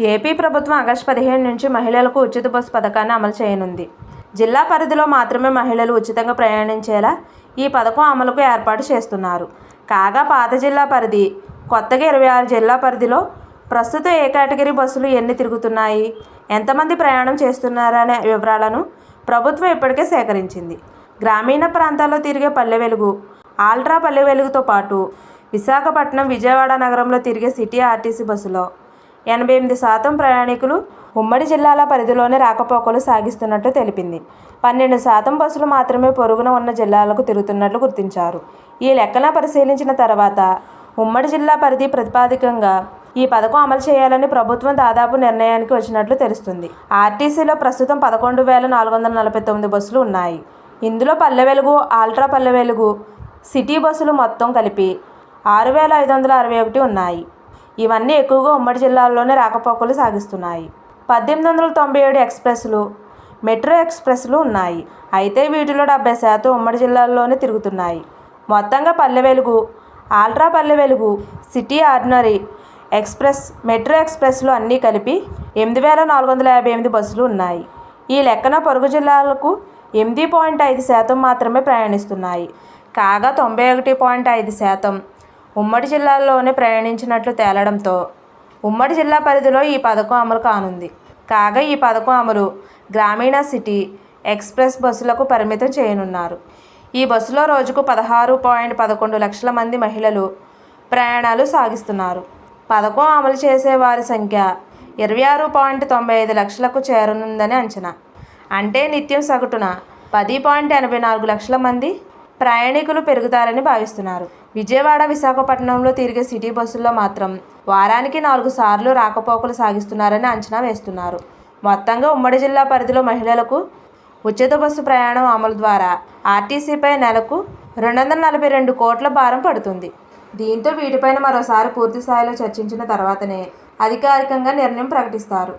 AP ప్రభుత్వం August పదిహేను నుంచి మహిళలకు ఉచిత బస్సు పథకాన్ని అమలు చేయనుంది. జిల్లా పరిధిలో మాత్రమే మహిళలు ఉచితంగా ప్రయాణించేలా ఈ పథకం అమలుకు ఏర్పాటు చేస్తున్నారు. కాగా పాత జిల్లా పరిధి కొత్తగా ఇరవై ఆరు జిల్లా పరిధిలో ప్రస్తుతం ఏ కేటగిరీ బస్సులు ఎన్ని తిరుగుతున్నాయి ఎంతమంది ప్రయాణం చేస్తున్నారనే వివరాలను ప్రభుత్వం ఇప్పటికే సేకరించింది. గ్రామీణ ప్రాంతాల్లో తిరిగే పల్లె వెలుగు ఆల్ట్రా పల్లె వెలుగుతో పాటు విశాఖపట్నం విజయవాడ నగరంలో తిరిగే సిటీ ఆర్టీసీ బస్సులో ఎనభై ఎనిమిది శాతం ప్రయాణికులు ఉమ్మడి జిల్లాల పరిధిలోనే రాకపోకలు సాగిస్తున్నట్టు తెలిపింది. పన్నెండు శాతం బస్సులు మాత్రమే పొరుగున ఉన్న జిల్లాలకు తిరుగుతున్నట్లు గుర్తించారు. ఈ లెక్కన పరిశీలించిన తర్వాత ఉమ్మడి జిల్లా పరిధి ప్రతిపాదికంగా ఈ పథకం అమలు చేయాలని ప్రభుత్వం దాదాపు నిర్ణయానికి వచ్చినట్లు తెలుస్తుంది. ఆర్టీసీలో ప్రస్తుతం పదకొండు వేల నాలుగు వందల నలభై తొమ్మిది బస్సులు ఉన్నాయి. ఇందులో పల్లె వెలుగు ఆల్ట్రా పల్లె వెలుగు సిటీ బస్సులు మొత్తం కలిపి ఆరు వేల ఐదు వందల అరవై ఒకటి ఉన్నాయి. ఇవన్నీ ఎక్కువగా ఉమ్మడి జిల్లాల్లోనే రాకపోకలు సాగిస్తున్నాయి. పద్దెనిమిది వందల తొంభై ఏడు ఎక్స్ప్రెస్లు మెట్రో ఎక్స్ప్రెస్లు ఉన్నాయి. అయితే వీటిలో డెబ్బై శాతం ఉమ్మడి జిల్లాల్లోనే తిరుగుతున్నాయి. మొత్తంగా పల్లె Velugu ultra Palle Velugu city ordinary express metro ఎక్స్ప్రెస్లు అన్నీ కలిపి ఎనిమిది వేల నాలుగు వందల యాభై ఎనిమిది బస్సులు ఉన్నాయి. ఈ లెక్కన పొరుగు జిల్లాలకు ఎనిమిది పాయింట్ ఐదు శాతం మాత్రమే ప్రయాణిస్తున్నాయి. కాగా తొంభై ఒకటి పాయింట్ ఐదు శాతం ఉమ్మడి జిల్లాల్లోనే ప్రయాణించినట్లు తేలడంతో ఉమ్మడి జిల్లా పరిధిలో ఈ పథకం అమలు కానుంది. కాగా ఈ పథకం అమలు గ్రామీణ సిటీ ఎక్స్ప్రెస్ బస్సులకు పరిమితం చేయనున్నారు. ఈ బస్సులో రోజుకు పదహారు పాయింట్ పదకొండు లక్షల మంది మహిళలు ప్రయాణాలు సాగిస్తున్నారు. పథకం అమలు చేసే వారి సంఖ్య ఇరవై ఆరు పాయింట్ తొంభై ఐదు లక్షలకు చేరనుందని అంచనా. అంటే నిత్యం సగటున పది పాయింట్ ఎనభై నాలుగు లక్షల మంది ప్రయాణికులు పెరుగుతారని భావిస్తున్నారు. విజయవాడ విశాఖపట్నంలో తిరిగే సిటీ బస్సుల్లో మాత్రం వారానికి నాలుగు సార్లు రాకపోకలు సాగిస్తున్నారని అంచనా వేస్తున్నారు. మొత్తంగా ఉమ్మడి జిల్లా పరిధిలో మహిళలకు ఉచిత బస్సు ప్రయాణం అమలు ద్వారా ఆర్టీసీపై నెలకు రెండు వందల నలభై రెండు కోట్ల భారం పడుతుంది. దీంతో వీటిపైన మరోసారి పూర్తి స్థాయిలో చర్చించిన తర్వాతనే అధికారికంగా నిర్ణయం ప్రకటిస్తారు.